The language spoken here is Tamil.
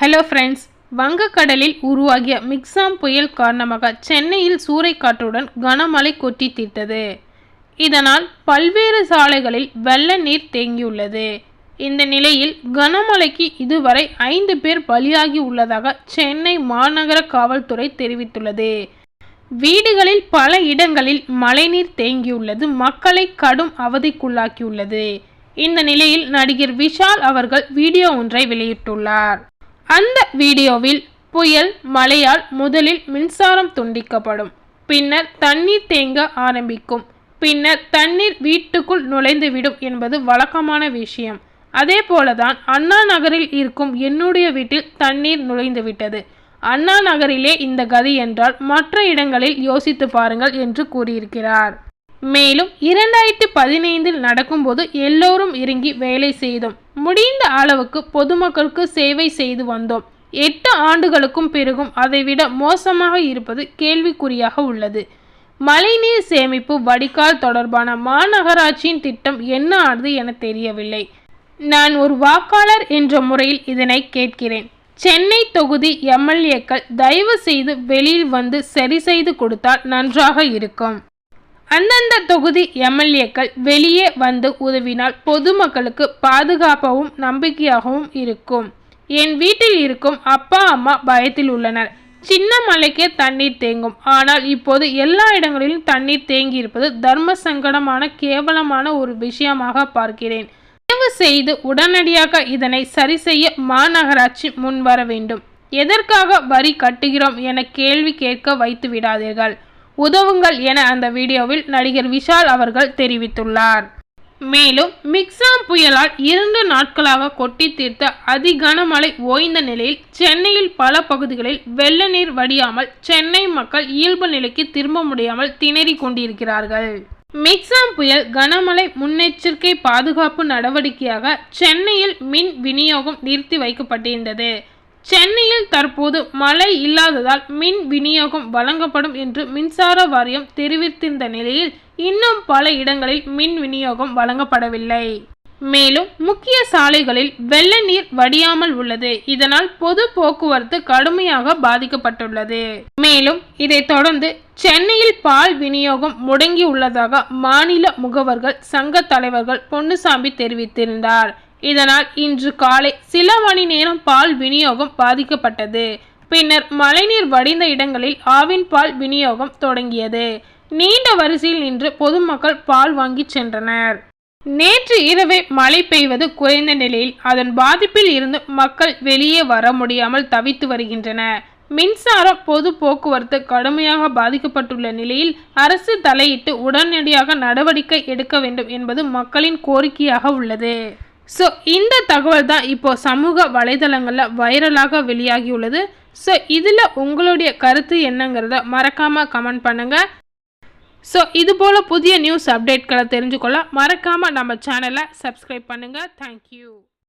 ஹலோ ஃப்ரெண்ட்ஸ் வங்கக்கடலில் உருவாகிய மிக்சாம் புயல் காரணமாக சென்னையில் சூறைக்காற்றுடன் கனமழை கொட்டி தீர்த்தது. இதனால் பல்வேறு சாலைகளில் வெள்ள நீர் தேங்கியுள்ளது. இந்த நிலையில் கனமழைக்கு இதுவரை ஐந்து பேர் பலியாகி உள்ளதாக சென்னை மாநகர காவல்துறை தெரிவித்துள்ளது. வீடுகளில் பல இடங்களில் மழைநீர் தேங்கியுள்ளது. மக்களை கடும் அவதிக்குள்ளாக்கியுள்ளது. இந்த நிலையில் நடிகர் விஷால் அவர்கள் வீடியோ ஒன்றை வெளியிட்டுள்ளார். அந்த வீடியோவில் புயல் மழையால் முதலில் மின்சாரம் துண்டிக்கப்படும். பின்னர் தண்ணீர் தேங்க ஆரம்பிக்கும். பின்னர் தண்ணீர் வீட்டுக்குள் நுழைந்துவிடும் என்பது வழக்கமான விஷயம். அதே போலதான் அண்ணா நகரில் இருக்கும் என்னுடைய வீட்டில் தண்ணீர் நுழைந்துவிட்டது. அண்ணா நகரிலே இந்த கதி என்றால் மற்ற இடங்களில் யோசித்து பாருங்கள் என்று கூறியிருக்கிறார். மேலும் இரண்டாயிரத்தி பதினைந்தில் நடக்கும்போது எல்லோரும் இறங்கி வேலை செய்தோம். முடிந்த அளவுக்கு பொதுமக்களுக்கு சேவை செய்து வந்தோம். எட்டு ஆண்டுகளுக்கும் பிறகும் அதைவிட மோசமாக இருப்பது கேள்விக்குறியாக உள்ளது. மழைநீர் சேமிப்பு வடிகால் தொடர்பான மாநகராட்சியின் திட்டம் என்ன ஆனது என தெரியவில்லை. நான் ஒரு வாக்காளர் என்ற முறையில் இதனை கேட்கிறேன். சென்னை தொகுதி எம்எல்ஏக்கள் தயவு செய்து வெளியில் வந்து சரி செய்து கொடுத்தால் நன்றாக இருக்கும். அந்தந்த தொகுதி எம்எல்ஏக்கள் வெளியே வந்து உதவினால் பொதுமக்களுக்கு பாதுகாப்பாகவும் நம்பிக்கையாகவும் இருக்கும். என் வீட்டில் இருக்கும் அப்பா அம்மா பயத்தில் உள்ளனர். சின்ன மலைக்கே தண்ணீர் தேங்கும். ஆனால் இப்போது எல்லா இடங்களிலும் தண்ணீர் தேங்கி இருப்பது தர்ம சங்கடமான கேவலமான ஒரு விஷயமாக பார்க்கிறேன். தயவு செய்து உடனடியாக இதனை சரி செய்ய மாநகராட்சி முன்வர வேண்டும். எதற்காக வரி கட்டுகிறோம் என கேள்வி கேட்க வைத்து விடாதீர்கள். உதவுங்கள் என அந்த வீடியோவில் நடிகர் விஷால் அவர்கள் தெரிவித்துள்ளார். மேலும் மிக்சாம் புயலால் இரண்டு நாட்களாக கொட்டி தீர்த்த அதிகனமழை ஓய்ந்த நிலையில் சென்னையில் பல பகுதிகளில் வெள்ள நீர் வடியாமல் சென்னை மக்கள் இயல்பு நிலைக்கு திரும்ப முடியாமல் திணறிக் கொண்டிருக்கிறார்கள். மிக்சாம் புயல் கனமழை முன்னெச்சரிக்கை பாதுகாப்பு நடவடிக்கையாக சென்னையில் மின் விநியோகம் நிறுத்தி வைக்கப்பட்டிருந்தது. சென்னையில் தற்போது மழை இல்லாததால் மின் விநியோகம் வழங்கப்படும் என்று மின்சார வாரியம் தெரிவித்திருந்த நிலையில் இன்னும் பல இடங்களில் மின் விநியோகம் வழங்கப்படவில்லை. மேலும் முக்கிய சாலைகளில் வெள்ள நீர் வடியாமல் உள்ளது. இதனால் பொது போக்குவரத்து கடுமையாக பாதிக்கப்பட்டுள்ளது. மேலும் இதைத் தொடர்ந்து சென்னையில் பால் விநியோகம் முடங்கி உள்ளதாக மாநில முகவர்கள் சங்க தலைவர்கள் பொன்னுசாமி தெரிவித்திருந்தார். இதனால் இன்று காலை சில மணி நேரம் பால் விநியோகம் பாதிக்கப்பட்டது. பின்னர் மழைநீர் வடிந்த இடங்களில் ஆவின் பால் விநியோகம் தொடங்கியது. நீண்ட வரிசையில் நின்று பொதுமக்கள் பால் வாங்கி சென்றனர். நேற்று இரவே மழை பெய்வது குறைந்த நிலையில் அதன் பாதிப்பில் இருந்து மக்கள் வெளியே வர முடியாமல் தவித்து வருகின்றன. மின்சாரம் பொது போக்குவரத்து கடுமையாக பாதிக்கப்பட்டுள்ள நிலையில் அரசு தலையிட்டு உடனடியாக நடவடிக்கை எடுக்க வேண்டும் என்பது மக்களின் கோரிக்கையாக உள்ளது. ஸோ இந்த தகவல் தான் இப்போது சமூக வலைதளங்களில் வைரலாக வெளியாகியுள்ளது. ஸோ இதில் உங்களுடைய கருத்து என்னங்கிறத மறக்காமல் கமெண்ட் பண்ணுங்கள் ஸோ இது போல் புதிய நியூஸ் அப்டேட்களை தெரிஞ்சுக்கொள்ள மறக்காமல் நம்ம சேனலை சப்ஸ்கிரைப் பண்ணுங்கள் தேங்க்யூ